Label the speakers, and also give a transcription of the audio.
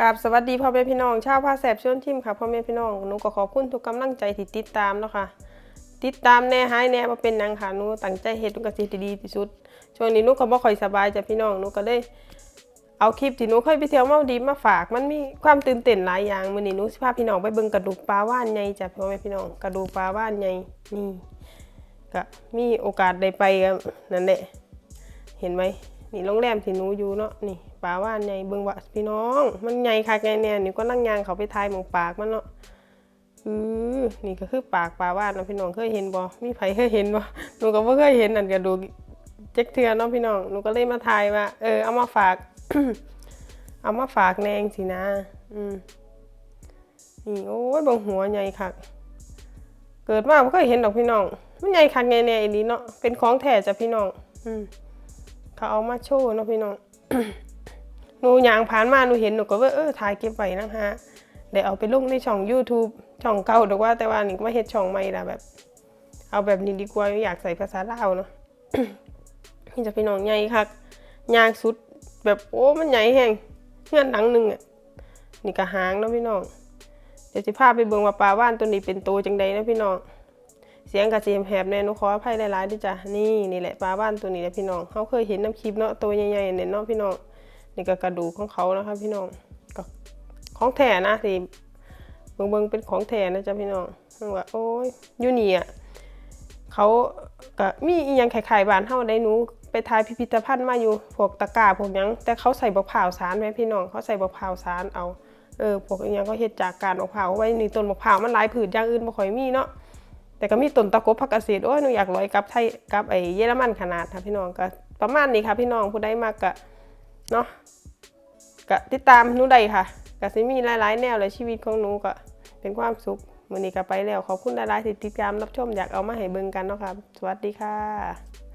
Speaker 1: กับสวัสดีพ่อแม่พี่น้องชาวภาแสบชวนชิมค่ะพ่อแม่พี่น้องหนูก็ขอบคุณทุกกำลังใจที่ติดตามเนาะค่ะติดตามแน่หายแน่มาเป็นหยังค่ะหนูตั้งใจเฮ็ดหนูก็สิดีที่สุดช่วงนี้หนูก็บ่ค่อยสบายจ้ะพี่น้องหนูก็เลยเอาคลิปที่หนูเคยไปเที่ยวเมาดีมาฝาก มันมีความตื่นเต้นหลายอย่างมื้อนี้หนูสิพาพี่น้องไปเบิ่งกระดูกปลาว่านใหญ่จ้ะพ่อแม่พี่น้องกระดูกปลาว่านใหญ่นี่ก็มีโอกาสได้ไปนั่นแหละเห็นไหม นี่โรงแรมที่หนูอยู่เนาะนี่ปลาว่านใหญ่เบิงว่าพี่น้อง มันใหญ่คักใหญ่แน่นี่ก็นั่งยางเขาไปทายมองปากมันเนาะอือนี่ก็คือปากปลาว่านเนาะพี่น้องเคยเห็นบ่มีไผเคยเห็นบ่หนูก็บ่เคยเห็นอันกระดูกเจ๊กเทือเนาะพี่น้องหนูก็เลยมาทายว่าเออเอามาฝาก เอามาฝากแนงสินะ อืมนี่โอ้ยบางหัวใหญ่คักเกิดมาบ่เคยเห็นดอกพี่น้อง มันใหญ่คักใหญ่แน่อีหลีเนาะเป็นของแท้จ้ะพี่น้อง อืม เขาเอามาโชว์เนาะพี่น้องหนูยางผ่านมาหนูเห็นหนูก็ว่าเออถ่ายเก็บไว้นะฮะเดี๋ยวเอาไปลงในช่อง YouTube ช่องเก่าดอกว่าแต่ว่านี่ก็มาเฮ็ดช่องใหม่ละแบบ เอาแบบนี้ดีกว่าอยากใส่ภาษาลาวเนาะนี่จะพี่น้องใหญ่คักยางสุดแบบโอ้มันใหญ่แฮงเงื่อนหลังหนึ่งอะนี่ก็หางเนาะพี่น้องเดี๋ยวสิพาไปเบิ่งว่าปลาว่านตัวนี้เป็นโตจังใดนะพี่น้อง เสียงกระเสียมแหบแน่นูขออภัยหลายๆด้วยจ้ะนี่นี่แหละปลาบ้านตัวนี้แหละพี่น้องเขาเคยเห็นน้ำคลิปเนาะตัวใหญ่ๆเนี่ยเนาะพี่น้องนี่ก็กระดูกของเขานะคะพี่น้องก็ของแท้นะสิเบิงเบิงเป็นของแท้นะจ๊ะพี่น้องมันว่าโอ้ยยูนี่อะเขาก็มีอีหยังไข่ๆบ้านเฮาได้หนูไปทายพิพิธภัณฑ์มาอยู่พวกตะกาพวกยังแต่เขาใส่บักพร้าวสารไหมพี่น้องเขาใส่บักพร้าวสารเอาเออพวกอยังเขาเฮ็ดจากการบักพร้าวไว้ในต้นบักพร้าวมันหลายผืชอย่างอื่นบ่ค่อยมีเนาะ แต่ก็มีต้นตะกบผักกาดเศษโอ้ยหนูอยากลอยกับไทยกับไอ้เยอรมันขนาดค่ะพี่น้องก็ประมาณนี้ค่ะพี่น้องผู้ใดมากกะเนาะก็ติดตามหนูได้ค่ะก็สิมีหลายๆ แนวเลยชีวิตของหนูก็เป็นความสุขมื้อนี้ก็ไปแล้วขอบคุณหลายๆที่ติดตามรับชมอยากเอามาให้เบิ่งกันเนาะค่ะสวัสดีค่ะ